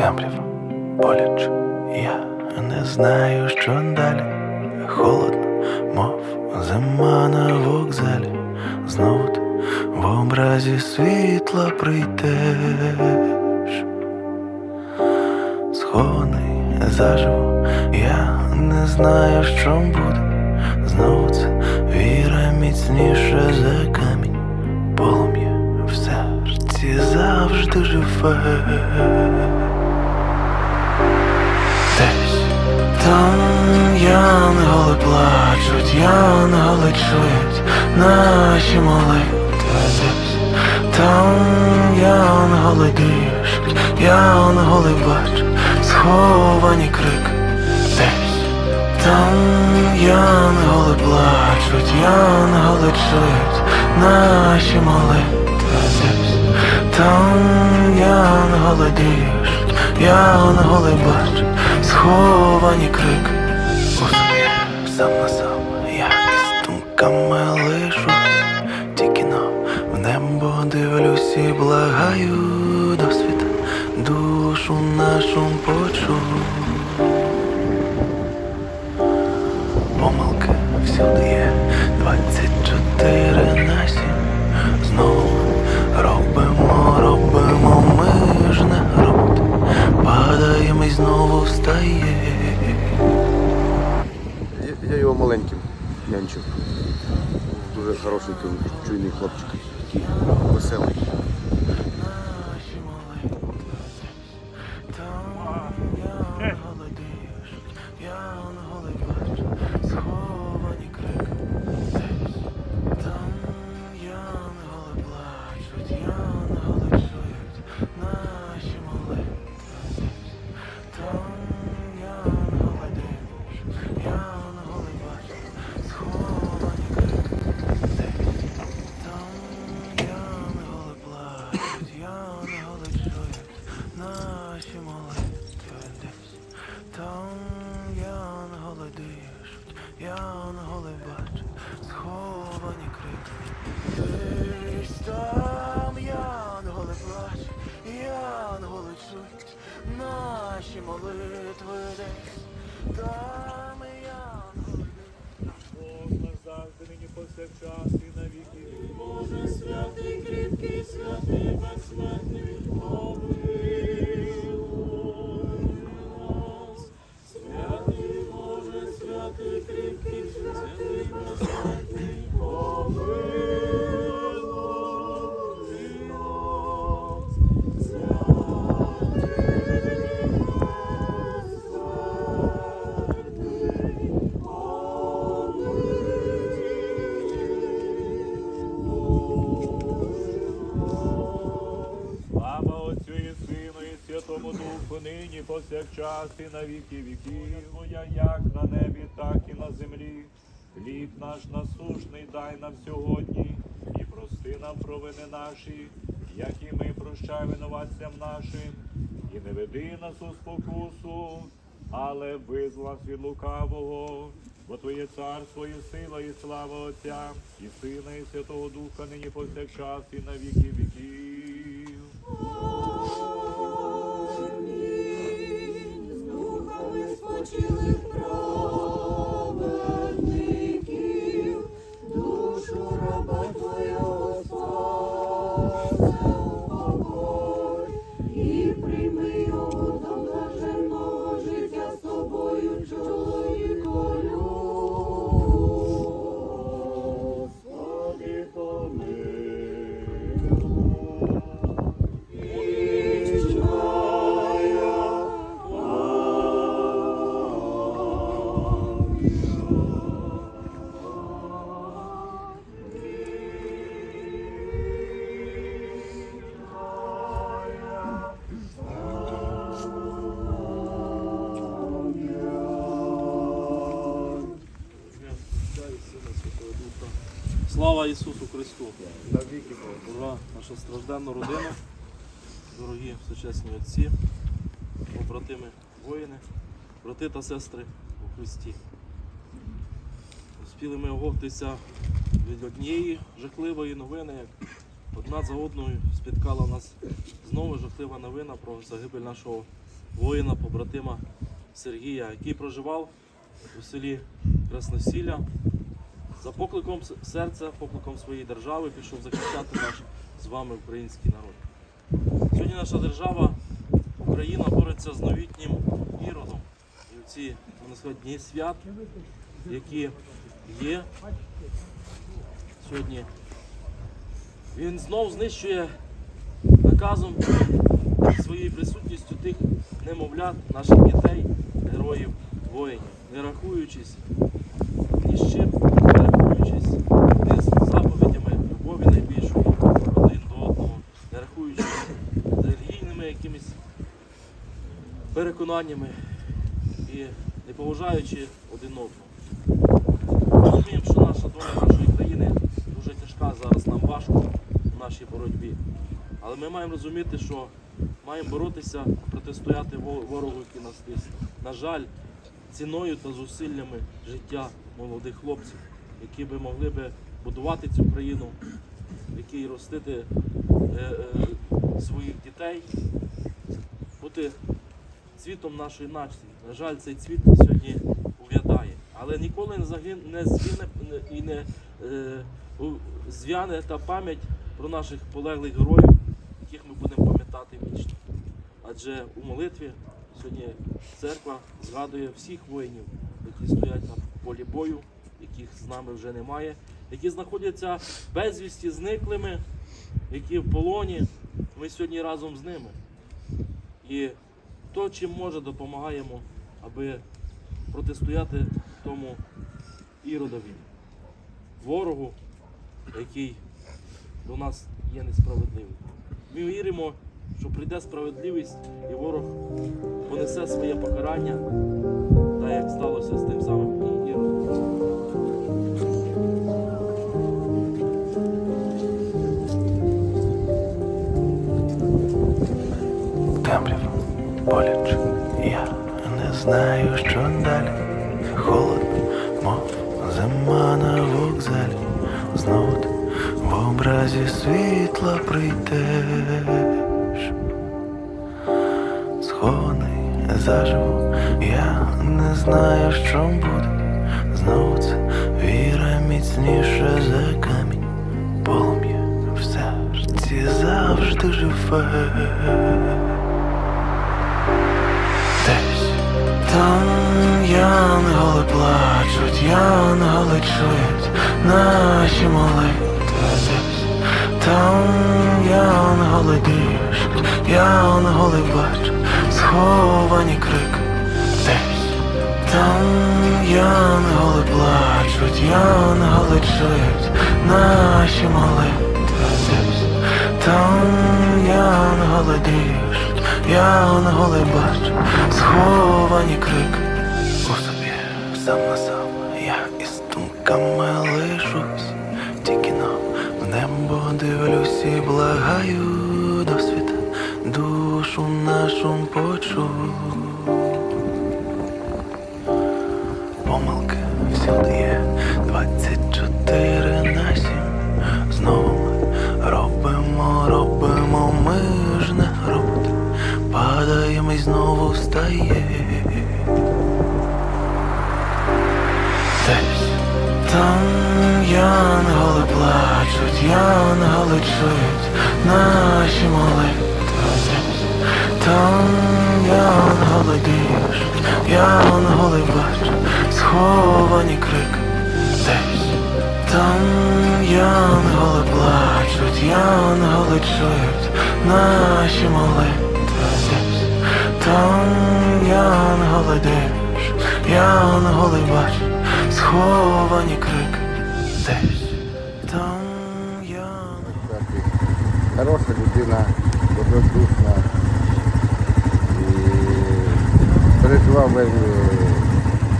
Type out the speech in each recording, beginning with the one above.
темрява боляче, я не знаю, що далі. Холодно, мов зима на вокзалі. Знову ти в образі світла прийдеш. Схований заживо, я не знаю, що буде. Знову це віра міцніша за камінь, полум'я в серці завжди живе. Там янголи плачуть, янголи чують наші молитви. Там янголи дишуть, янголи бачать сховані крик десь. Там янголи плачуть, янголи чують наші молитви. Десь. Там янголи дишуть, янголи бачать сховані крик. У собі сам на сам, я із думками лишусь, тільки но в небо дивлюсь і благаю. До світа, душу нашу почу. Помилки всюди є нянчив. Дуже хороший такий чуйний хлопчик. Такий веселий. Наші наші молитви десь. Там янголи Бог наш завжди нині повсякчас і на віки. Боже святий, кріпкий, святий, безсмертний, помилуй нас. Святий Боже, святий, кріпкий, святий, безсмертний, Святому Духу, нині повсякчас і на віки віків. Моя як на небі, так і на землі. Хліб наш насушний дай нам сьогодні, і прости нам провини наші, як і ми прощай винуватцям нашим, і не веди нас у спокусу, але визвол нас від лукавого. Бо Твоє царство і сила, і слава Отця, і Сина, і Святого Духа, нині повсякчас, і на віки віків. духами спочилих Слава Ісусу Христу! Дорога наша стражденна родина, дорогі сучасні отці, побратими воїни, брати та сестри у Христі. Успіли ми оговтися від однієї жахливої новини, як одна за одною спіткала нас знову жахлива новина про загибель нашого воїна, побратима Сергія, який проживав у селі Красносілля. За покликом серця, покликом своєї держави пішов захищати наш з вами український народ. Сьогодні наша держава, Україна, бореться з новітнім іродом. І в ці, можна сказати, дні свят, які є сьогодні, він знов знищує наказом своєю присутністю тих немовлят, наших дітей, героїв, воїнів, не рахуючись ні з чим, не рахуючись ні з заповідями любові найбільшої один до одного, не рахуючись з релігійними якимись переконаннями і не поважаючи один одного. Розуміємо, що наша доля нашої країни дуже тяжка зараз, нам важко в нашій боротьбі. Але ми маємо розуміти, що маємо боротися, протистояти ворогу, який нас тисне. На жаль, ціною та зусиллями життя молодих хлопців, які би могли би будувати цю країну, в якій ростити е, е, своїх дітей, бути цвітом нашої нації. На жаль, цей цвіт сьогодні увядає. Але ніколи не загине не згине не- і не е, зв'яне та пам'ять про наших полеглих героїв, яких ми будемо пам'ятати вічно. Адже у молитві сьогодні церква згадує всіх воїнів, які стоять на полі бою, яких з нами вже немає, які знаходяться безвісті зниклими, які в полоні. Ми сьогодні разом з ними. І то, чим може, допомагаємо, аби протистояти тому іродові, ворогу, який до нас є несправедливий. Ми віримо, що прийде справедливість і ворог понесе своє покарання, так як сталося з світла прийдеш. Схований заживо, я не знаю, що буде. Знову це віра міцніша за камінь. Полум'я в серці завжди живе. Десь там янголи плачуть, янголи чують наші молитви там янголи дишуть, янголи бачать сховані крики. Десь там янголи плачуть, янголи чують наші молитви. Десь там янголи дишуть, янголи бачать сховані крики. У собі сам на сам я із думками дивлюсь і благаю досвіта, душу нашу почув. Помилки всюди є. 24 на 7 Знову ми робимо, робимо, ми ж не роботи. Падаємо і знову встає там янголи плачуть, янголи чують наші молитви. Там янголи дишуть, янголи бачать сховані крики десь. Там янголи плачуть, янголи чують наші молитви там янголи дишуть, янголи бачать сховані крики десь там Кстати, Хороша людина, добродушна. І переживав вельми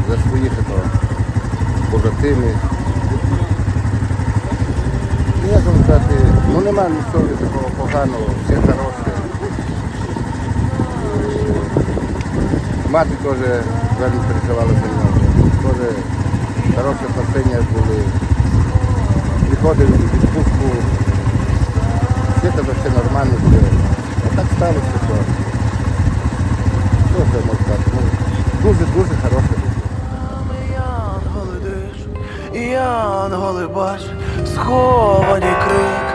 за своїх побратимів. Як вам сказати, ну нема нічого такого поганого, все хороше. Мати теж вельми переживала за нього. Хороші отношення були. Приходив в відпустку все це все нормально все. А так сталося, що що можна так. сказати? Ну, Дуже-дуже хороше. Ян Ми диш, диш, янголи бач, сховані крик,